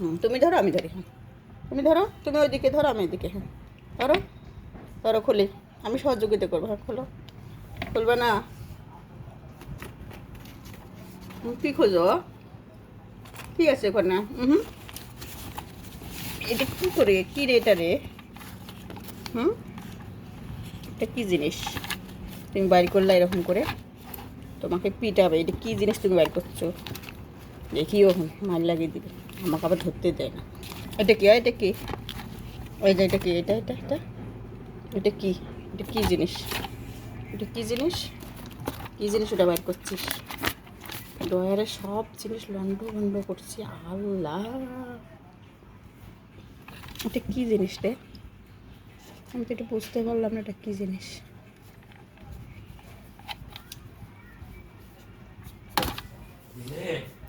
হুম, তুমি ধরো, আমি ধরি হ্যাঁ তুমি ধরো, তুমি ওইদিকে ধরো, আমি ওইদিকে হ্যাঁ ধরো ধরো, খুলি। আমি সহযোগিতা করব হ্যাঁ খোলো। খুলবে না? কি খোঁজো ঠিক আছে ওখানে হুম এটা কী করে, কী রে এটা রে? হুম? এটা কী জিনিস? তুমি বাইর করলে এরকম করে। তোমাকে পিটাবে, এটা কী জিনিস তুমি বাইর করছ? দেখিও মার লাগিয়ে দিবে। আমাকে আবার ধরতে দেয় না। এটা কি এটা কি? যে এটা কি, এটা এটা এটা? এটা কি? এটা কী জিনিস? এটা কী জিনিস? কী জিনিস ওটা বাইর করছিস? ডয়ারে সব জিনিস লন্ড, ভন্ড করছি, আল্লাহ। এটা কী জিনিস রে? আমি তো এটা বুঝতে পারলাম না এটা কী জিনিস। 네.